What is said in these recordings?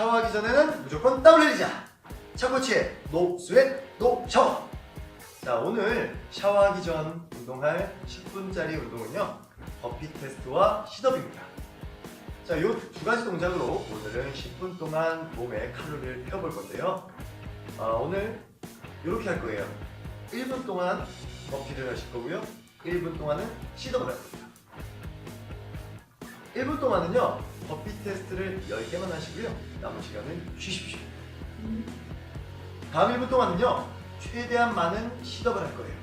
샤워하기 전에는 무조건 땀을 흘리자. 차코치의 노 스웨트 노 샤워. 자 오늘 샤워하기 전 운동할 10분짜리 운동은요 버피 테스트와 시덥입니다. 자, 요두 가지 동작으로 오늘은 10분 동안 몸에 칼로리를 태워볼 건데요. 아, 오늘 이렇게 할 거예요. 1분 동안 버피를 하실 거고요. 1분 동안은 시덥을 할 겁니다. 1분 동안은요, 버피 테스트를 10개만 하시고요. 남은 시간은 쉬십시오. 다음 1분 동안은요, 최대한 많은 시덥을 할 거예요.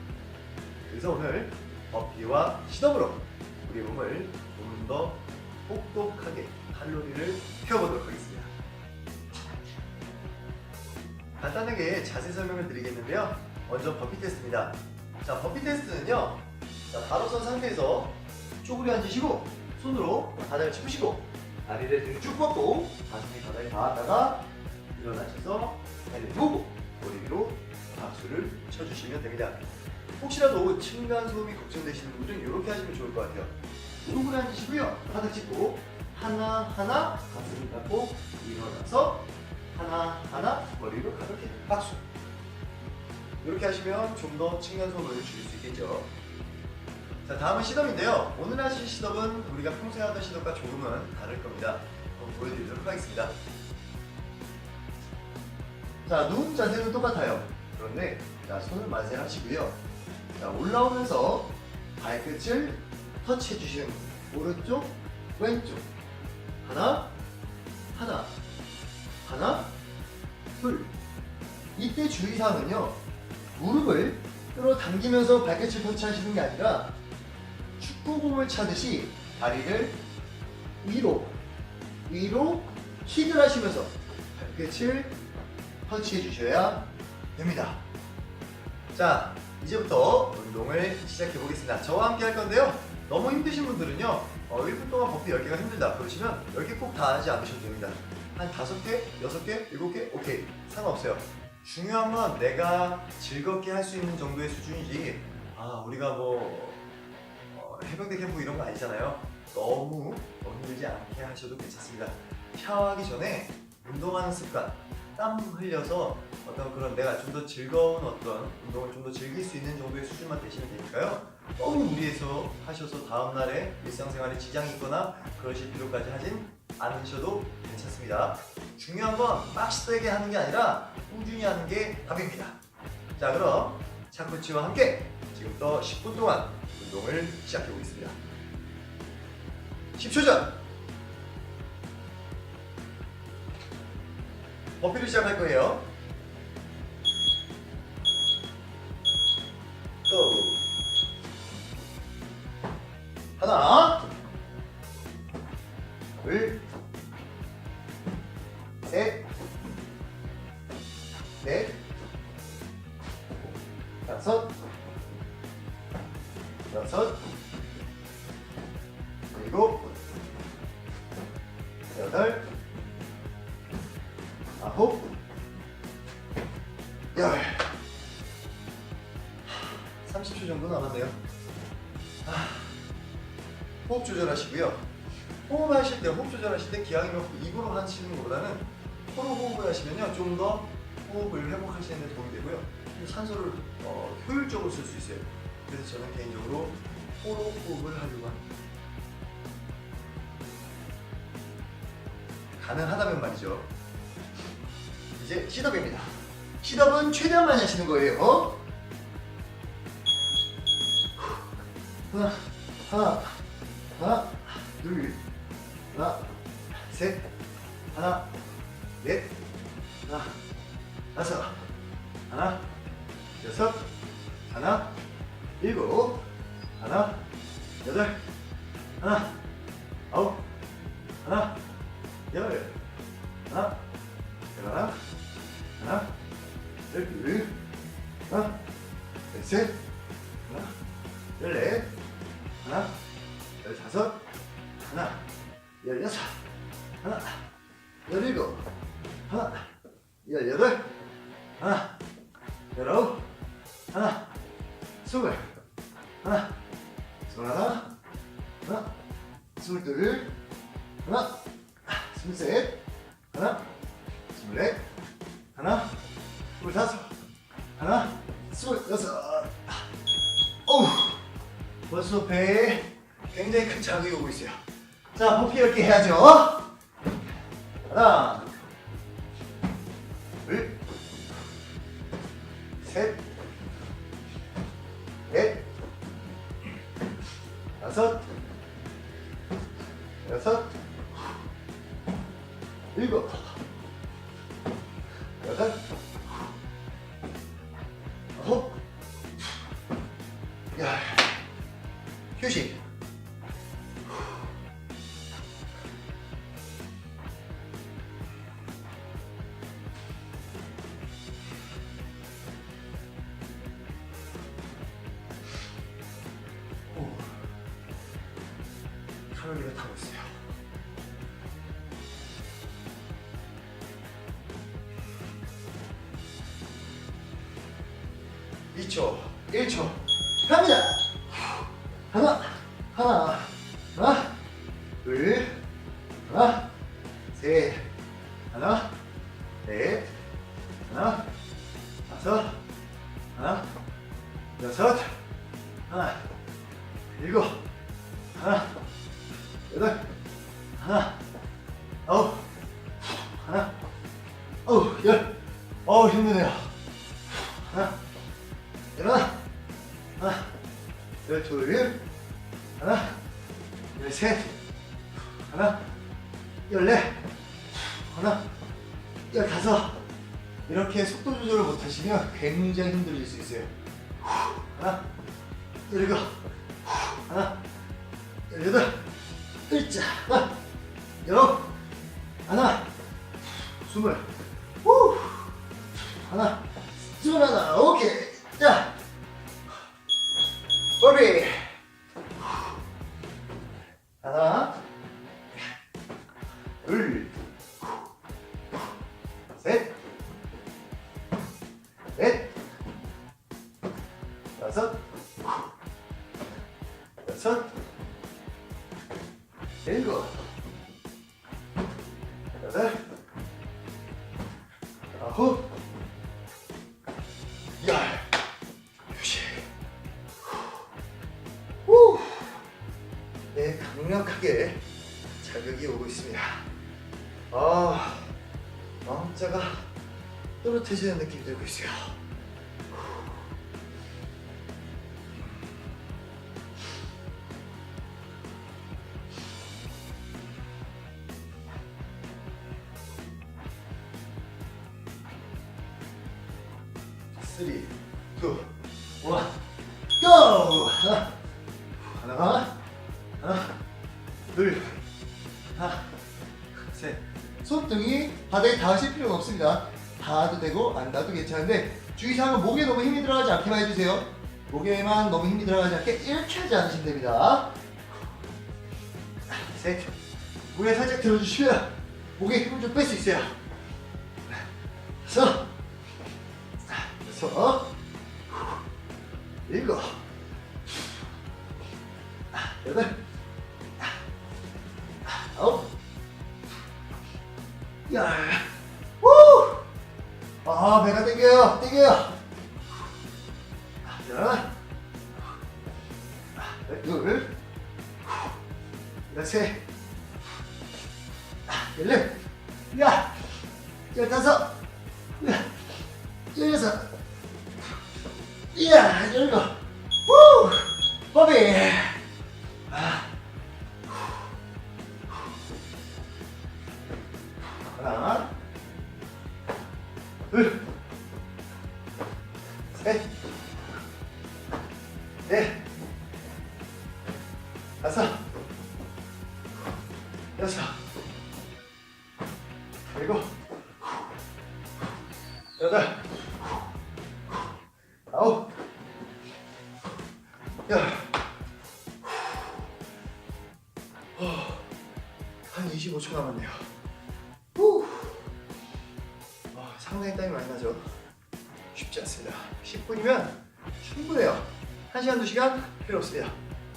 그래서 오늘 버피와 시덥으로 우리 몸을 좀더 똑똑하게 칼로리를 태워보도록 하겠습니다. 간단하게 자세 설명을 드리겠는데요. 먼저 버피 테스트입니다. 자, 버피 테스트는요. 자, 바로 선 상태에서 쪼그려 앉으시고 손으로 바닥을 짚으시고 다리를 등쭉 뻗고 가슴이 바닥에 닿았다가 일어나셔서 다리를 놓고 머리 위로 박수를 쳐주시면 됩니다. 혹시라도 층간 소음이 걱정되시는 분들은 이렇게 하시면 좋을 것 같아요. 쪼그려 앉으시고요. 바닥 짚고 하나하나 가슴을 닫고 일어나서 하나하나 머리로 가볍게 박수. 이렇게 하시면 좀 더 층간 소음을 줄일 수 있겠죠. 자, 다음은 시덥인데요. 오늘 하실 시덥은 우리가 평소에 하던 시덥과 조금은 다를 겁니다. 한번 보여드리도록 하겠습니다. 자, 누운 자세는 똑같아요. 그런데 자, 손을 만세하시고요. 자, 올라오면서 발끝을 터치해 주시는 오른쪽, 왼쪽. 하나, 하나, 하나, 둘. 이때 주의사항은요, 무릎을 끌어당기면서 발끝을 터치하시는 게 아니라 축구공을 차듯이 다리를 위로, 위로 킥을 하시면서 발끝을 터치해 주셔야 됩니다. 자, 이제부터 운동을 시작해 보겠습니다. 저와 함께 할 건데요. 너무 힘드신 분들은요, 어, 1분 동안 버피 10개가 힘들다. 그러시면 10개 꼭 다 하지 않으셔도 됩니다. 한 5개, 6개, 7개, 오케이. 상관없어요. 중요한 건 내가 즐겁게 할 수 있는 정도의 수준이지, 아, 우리가 뭐, 어, 해병대 캠프 이런 거 아니잖아요. 너무 힘들지 않게 하셔도 괜찮습니다. 샤워하기 전에 운동하는 습관, 땀 흘려서 어떤 그런 내가 좀 더 즐거운 어떤 운동을 좀 더 즐길 수 있는 정도의 수준만 되시면 되니까요. 너무 무리해서 하셔서 다음날에 일상생활에 지장이 있거나 그러실 필요까지 하진 않으셔도 괜찮습니다. 중요한 건 빡세게 하는 게 아니라 꾸준히 하는 게 답입니다. 자, 그럼 차코치와 함께 지금부터 10분 동안 운동을 시작해 보겠습니다. 10초 전 버피를 시작할 거예요. 고! 하나, 둘, 셋, 호흡 조절하시고요. 호흡하실 때, 호흡 조절하실 때 기왕이면 뭐 입으로 하시는 것보다는 코로 호흡을 하시면요. 좀 더 호흡을 회복하시는 데 도움이 되고요. 산소를 어, 효율적으로 쓸 수 있어요. 그래서 저는 개인적으로 코로 호흡을 하려고 합니다. 가능하다면 말이죠. 이제 시덥입니다. 시덥은 최대한 많이 하시는 거예요. 어? 하나, 하나, 하나, 둘, 하나, 셋, 하나, 넷, 하나, 다섯, 하나, 여섯, 하나, 일곱, 하나, 여덟, 하나, 아홉, 하나, 열, 하나, 열하나, 하나, 열둘, 하나, 열셋, 하나, 열넷, 하나, 열다섯, 하나, 열여섯, 하나, 열일곱, 하나, 열여덟, 하나, 열아홉, 하나, 스물, 하나, 스물하나, 하나, 스물둘, 하나, 스물셋, 하나, 스물다섯 하나 스물여섯. 어우 벌써 배에 굉장히 큰 자극이 오고 있어요. 자 호흡 이렇게 해야죠. 하나 둘 셋 넷 다섯 여섯 2초, 1초 그렇죠. 갑니다. 하나, 하나, 하나, 둘, 하나, 셋, 하나, 넷, 하나, 다섯, 하나, 여섯, 하나, 일곱, 하나, 여덟, 하나, 아홉, 하나, 아홉, 열, 어우 힘드네요. 하나, 열하나, 하나, 열둘, 하나, 열셋, 하나, 열넷, 하나, 열다섯. 이렇게 속도 조절을 못하시면 굉장히 힘들어질 수 있어요. 하나, 열일곱, 하나, 열여덟, 일자, 하나, 열아홉, 하나, 스물, 후, 하나, 스물 하나, 오케이, 자, 여덟, 아홉, 열, 휴식. 후. 네, 강력하게 자극이 오고 있습니다. 아, 마음자가 또렷해지는 느낌이 들고 있어요. 쓰리, 투, 원, 고! 하나, 하나, 하나, 둘, 하나, 셋. 손등이 바닥에 닿으실 필요가 없습니다. 닿아도 되고 안 닿아도 괜찮은데 주의사항은 목에 너무 힘이 들어가지 않게만 해주세요. 목에만 너무 힘이 들어가지 않게 이렇게 하지 않으시면 됩니다. 셋. 목에 살짝 들어주시면 목에 힘을 좀 뺄 수 있어요. 다섯. 여섯. 일곱. 여덟. 아홉. 열. 우! 아, 배가 땡겨요. 땡겨요. 하나. 둘. 열셋. 열넷. 야. 열다섯. 야. 열여섯. 이야, 열일곱. 우! 버 아홉, 열. 한 25초 남았네요. 후. 아, 상당히 땀이 많이 나죠. 쉽지 않습니다. 10분이면 충분해요. 1시간, 2시간 필요 없습니다.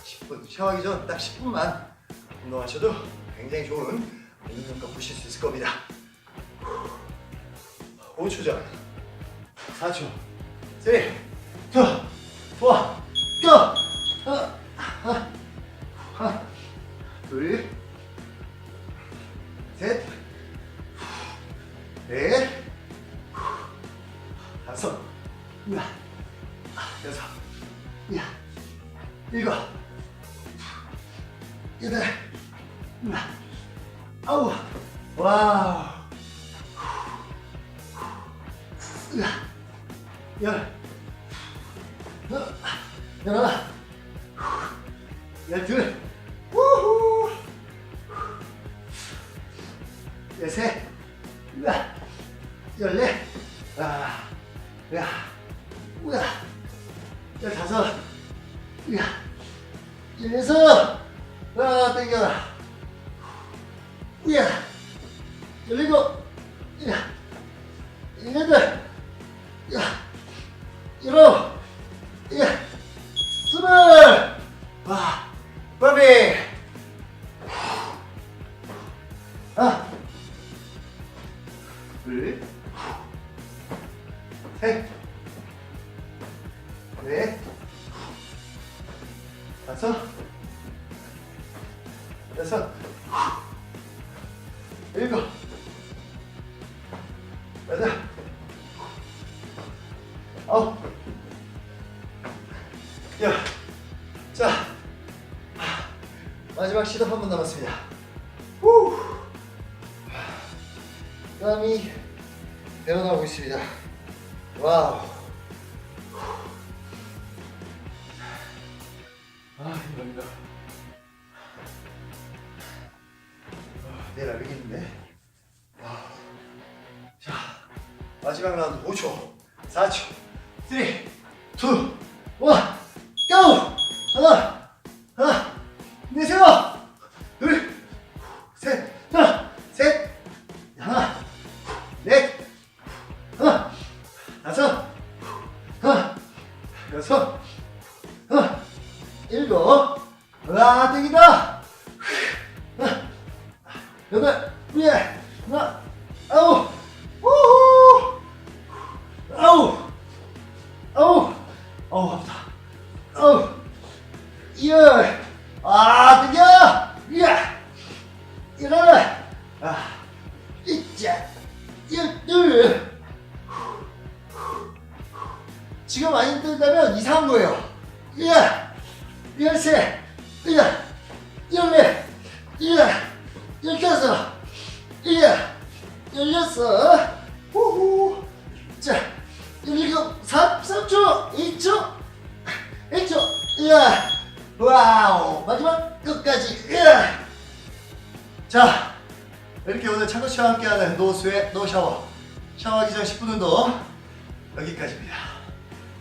10분. 샤워하기 전 딱 10분만 운동하셔도 굉장히 좋은 운동 효과 보실 수 있을 겁니다. 후. 5초 전. 4초. 3, 2, 1, 고! 하나, 하나, 하나, 둘, 셋, 넷, 다섯, 야, 여섯, 야, 일곱, 여덟, 야, 아홉, 와우, 야, 열, 어, 열하나, 열둘, 우후, 열셋, 야, 열넷, 아, 야, 우야, 열다섯, 야, 열여섯, 아, 땡겨라, 우야, 열일곱, 야, 열여덟, 야, 열아홉, 둘, 셋, 시도 한 번 남았습니다. 후. 땀이 배어나오고 있습니다. 와우. 아, 힘듭니다. 아, 내일 알겠는데? 와우. 자, 마지막 라운드 5초, 4초, 3, 2, 1, 고! 하나, 하나, 아홉, 아프다. 아홉, 열, 아, 땡겨! 예! 일어나! 아, 이자, 열둘. 지금 안 힘들다면 이상한 거예요. 예! 열세, 예! 열네, 예! 열다섯, 예! 열여섯, 후후. 자, 열일곱, 삼, 삼초, 이초, 일초, 예! 와우! 마지막 끝까지, 예! 자, 이렇게 오늘 찬호 씨와 함께하는 노스웨 노샤워 샤워하기 전 10분 운동 여기까지입니다.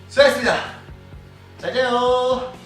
수고하셨습니다. 잘 자요.